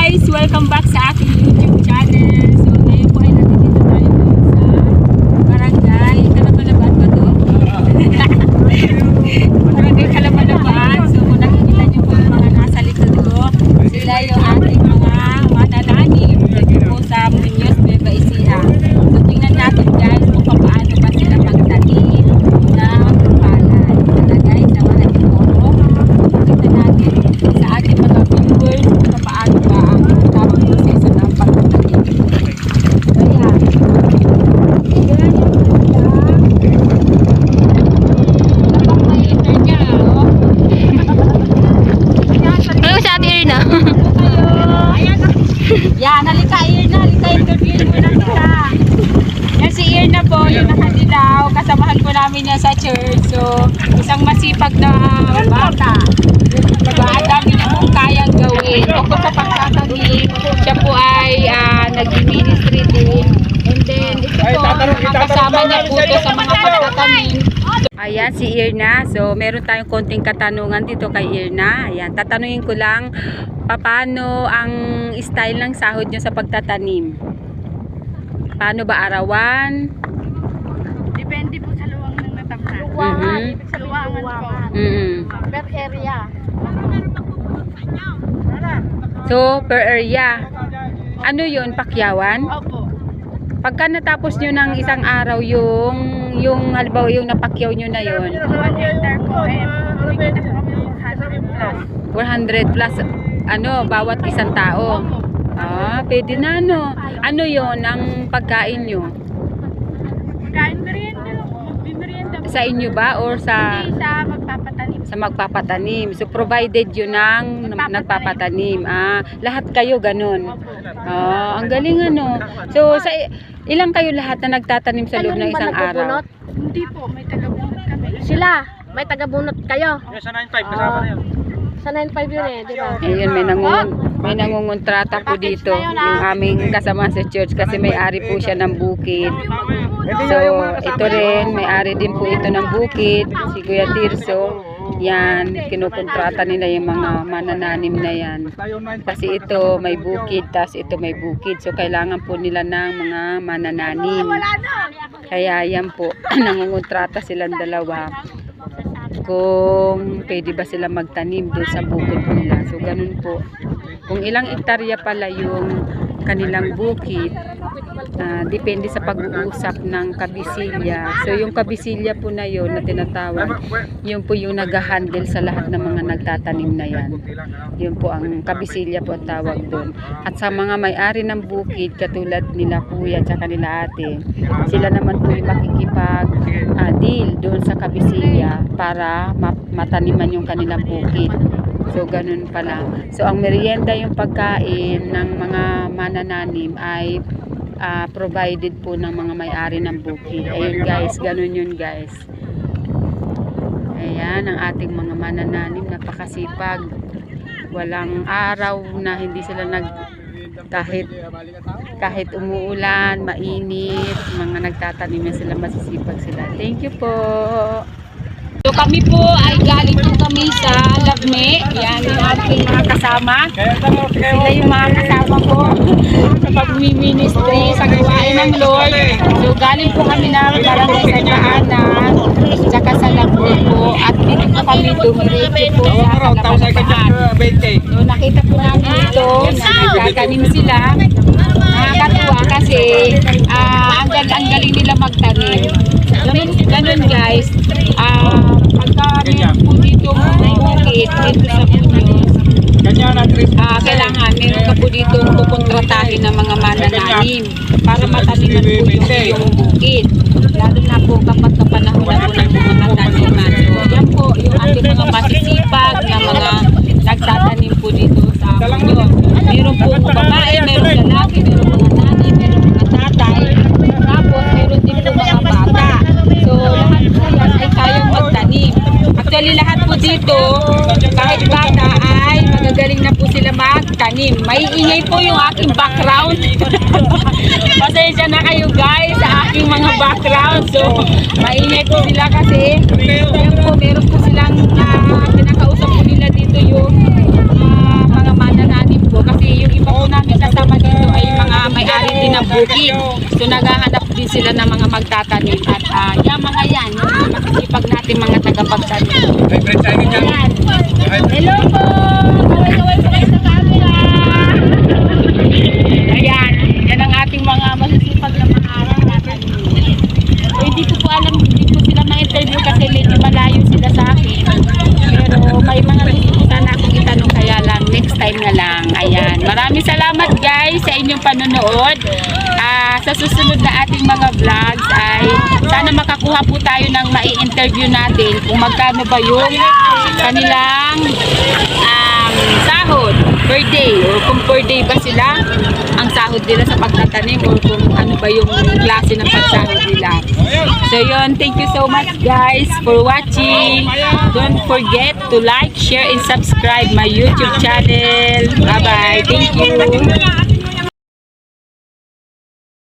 guys! Welcome back sa aking YouTube channel. So ngayon po ay nandito tayo sa barangay Kalabalaban ba to? barangay Kalabalaban. So kung nakikita niyo po yung mga nasa likod ko, sila yung ating mga manananim. Dito po sa Muñoz, Nueva Ecija. So tingnan natin guys kung paano ba sila magtanim ng palay. Tara guys, samahan niyo po ako. Tingnan natin sa ating mga viewers kung paano ba ang tamang proseso ng pagtatanim. Kaya, yan yung Napapahiter niya, oh. Ano sa ate Irna? Yan, halika Irna, halika interview muna kita. Yan si Irna po, yung nakadilaw, kasamahan po namin yan sa church. So, isang masipag na bata. Diba, ang dami niya pong kayang gawin. Ako sa pagtatanim, siya po ay uh, nag-ministry din. And then, ito po, ang kasama niya po to sa mga. Ayan, si Irna. So, meron tayong konting katanungan dito kay Irna. Ayan, tatanungin ko lang, paano ang style ng sahod nyo sa pagtatanim? Paano ba arawan? Depende po sa luwang ng natamna. Mhm. Sa luwangan po. Mm Per area. So, per area. Ano yun, pakyawan? Opo. Pagka natapos nyo ng isang araw yung, yung halimbawa yung napakyaw nyo na yun, 1 hectare po eh. Bigyan na po kami ng 100 400 plus. plus, ano, bawat isang tao. Ah, pwede na, no? Ano yon ang pagkain nyo? Kain merienda. Magmimerienda po. Sa inyo ba or sa Hindi sa magpapatanim. sa magpapatanim? So, provided yun ng Nagpapatanim. Ah, lahat kayo ganun. Opo. Ah, ang galing ano. So, sa ilang kayo lahat na nagtatanim sa loob ng isang araw? Hindi po, may tagabunot kami. Sila, may taga-bunot kayo. Yung sa 9.5, kasama na yun. Sa 9.5 yun eh, di ba? Ayun, may nangungun, may nangungontrata po dito yung aming kasama sa church kasi may-ari po siya ng bukid. So, ito rin, may-ari din po ito ng bukid, si Kuya Tirso. Yan, kinukontrata nila yung mga manananim na yan. Kasi ito may bukid, tas ito may bukid. So, kailangan po nila ng mga manananim. Kaya yan po, nangungontrata silang dalawa kung pwede ba sila magtanim doon sa bukid nila. So, ganun po. Kung ilang hektarya pala yung kanilang bukid, ah, depende sa pag-uusap ng kabisilya. So, yung kabisilya po na yun na tinatawag, yun po yung nag-handle sa lahat ng mga nagtatanim na yan. Yun po ang kabisilya po ang tawag doon. At sa mga may-ari ng bukid, katulad nila kuya at nila ate, sila naman po yung makikipag ah, deal doon sa kabisilya para ma- mataniman yung kanilang bukid. So, ganun pala. So, ang merienda yung pagkain ng mga manananim ay ah, provided po ng mga may-ari ng bukid. Ayun guys, ganun yun guys. Ayan, ang ating mga manananim, napakasipag. Walang araw na hindi sila nag kahit kahit umuulan, mainit, mga nagtatanim na sila, masisipag sila. Thank you po. So kami po ay galing po kami sa Lagme. Yan yung aking mga kasama. Sila yung mga kasama ko sa pag-ministry, sa gawain ng Lord. So galing po kami na barangay sa Daanan, saka sa po. At dito po kami dumiretso po sa Kalabalaban. So nakita po namin ito na nagtatanim sila. Nakakatuwa kasi ah, ang, gal- ang galing nila magtanim. Ganun, ganun guys. Ah, pagka meron po dito bukid dito sa trip. ah, kailangan meron ka po dito kukontratahin ng mga manananim para mataniman po yung iyong bukid. Lalo na po kapag kapanahon na po ng mga taniman. So, yan po yung ating mga masisipag na mga nagtatanim po dito sa Muñoz. Meron po babae, meron lalaki, meron mga nani, meron mga tatay. Tapos meron din po mga bata. So lahat po yan ay kayang magtanim. Actually lahat po dito, kahit bata ay magagaling na po sila magtanim. May ingay po yung aking background. Pasensya na kayo guys sa aking mga background. So maingay po sila kasi yan po, meron po silang ah, pinakausap po nila dito yung ah, mga manananim. Kasi yung iba po na bukid. So naghahanap din sila ng mga magtatanim at ah, yung mga yan, yung mga natin mga tagapagtanim. May friend tayo dyan. Ayan. Hello po! Kaway-kaway po kayo sa camera. Ayan. Yan ang ating mga masisipag na mga tatanim. So, hindi ko po alam, hindi ko sila ma-interview kasi medyo malayo sila sa akin. Pero may mga gusto ko sana akong itanong kaya lang next time na lang. Ayan. Maraming salamat guys sa inyong panonood. Ah, sa susunod na ating mga vlogs ay sana makakuha po tayo ng mai-interview natin kung magkano ba yung kanilang um, sahod per day or kung per day ba sila ang sahod nila sa pagtatanim or kung ano ba yung klase ng pagsahod nila. So yun, thank you so much guys for watching. Don't forget to like, share, and subscribe my YouTube channel. Bye-bye. Thank you.